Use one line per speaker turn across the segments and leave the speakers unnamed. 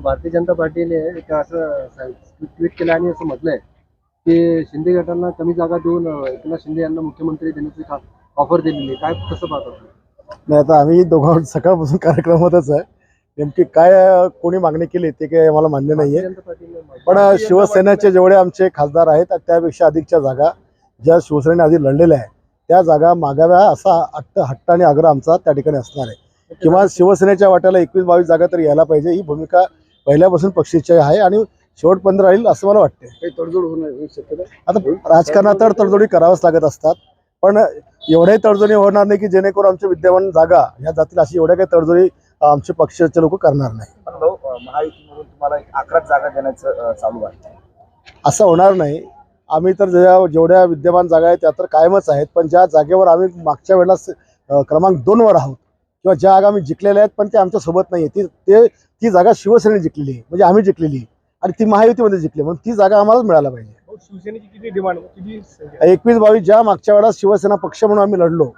भारतीय जनता पार्टीने एक असं ट्विट केलं आणि असं म्हटलंय की शिंदे गटांना कमी जागा देऊन एकनाथ शिंदे यांना मुख्यमंत्री देण्याची ऑफर दिलेली आहे. काय कसं पाहतात
नाही आता आम्ही दोघं सकाळपासून कार्यक्रमातच आहे. नेमकी काय कोणी मागणी केली ते काही आम्हाला मान्य नाहीये.
पार्टीने
पण शिवसेनेचे जेवढे आमचे खासदार आहेत त्यापेक्षा अधिकच्या जागा ज्या शिवसेनेने आधी लढलेल्या आहेत त्या जागा मागाव्या असा हट्ट हट्ट आणि आग्रह आमचा त्या ठिकाणी असणार आहे. किंवा शिवसेनेच्या वाट्याला एकवीस बावीस जागा तरी यायला पाहिजे. ही भूमिका पहिल्यापासून पक्षीची आहे आणि शेवटपर्यंत राहील असं मला वाटते
काही तडजोड होणार शक्यता?
आता राजकारणात तर तडजोडी कराव्याच लागत असतात. पण एवढ्याही तडजोडी होणार नाही की जेणेकरून आमच्या विद्यमान जागा या जातील अशी एवढ्या काही तडजोडी आमचे पक्षाचे लोक करणार नाही.
पण भाऊ अ, महायुतीमधून तुम्हाला एक अकरा जागा देण्याचं चालू आहे
असं होणार नाही. आम्ही तर ज्या जेवढ्या विद्यमान जागा आहेत त्या तर कायमच आहेत. पण ज्या जागेवर आम्ही मागच्या वेळेला क्रमांक दोनवर आहोत किंवा ज्या जागा आम्ही जिंकलेल्या आहेत पण ते आमच्यासोबत नाही आहे ती ते ती जागा शिवसेनेने जिंकलेली आहे. म्हणजे आम्ही जिंकलेली आहे. आणि ती महायुतीमध्ये जिंकली म्हणून ती जागा आम्हालाच मिळायला पाहिजे.
शिवसेनेची किती डिमांड किती
एकवीस बावीस ज्या मागच्या वेळेला शिवसेना पक्ष म्हणून आम्ही लढलो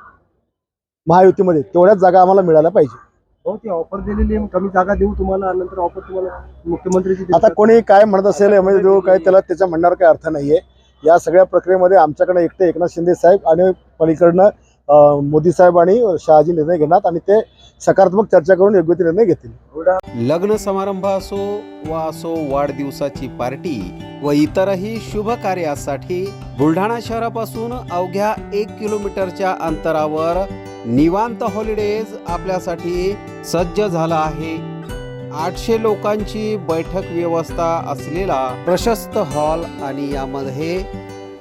महायुतीमध्ये तेवढ्याच जागा आम्हाला मिळायला पाहिजे.
हो ती ऑफर दिलेली कमी जागा देऊ तुम्हाला नंतर ऑफर तुम्हाला मुख्यमंत्रीची देऊ.
आता कोणी काय म्हणत असेल यामध्ये देऊ काय त्याला त्याच्या म्हणण्यावर काही अर्थ नाहीये. या सगळ्या प्रक्रियेमध्ये आमच्याकडे एकटे एकनाथ शिंदे साहेब आणि पलीकडनं मोदी साहेब आणि शहाजी निर्णय घेणार आणि ते सकारात्मक चर्चा करून योग्य ते निर्णय घेतील.
लग्न समारंभ असो वा असो वाढदिवसाची पार्टी व इतरही शुभ कार्यासाठी बुलढाणा शहरापासून अवघ्या एक किलोमीटरच्या अंतरावर निवांत हॉलिडेज आपल्यासाठी सज्ज झाला आहे. आठशे लोकांची बैठक व्यवस्था असलेला प्रशस्त हॉल आणि यामध्ये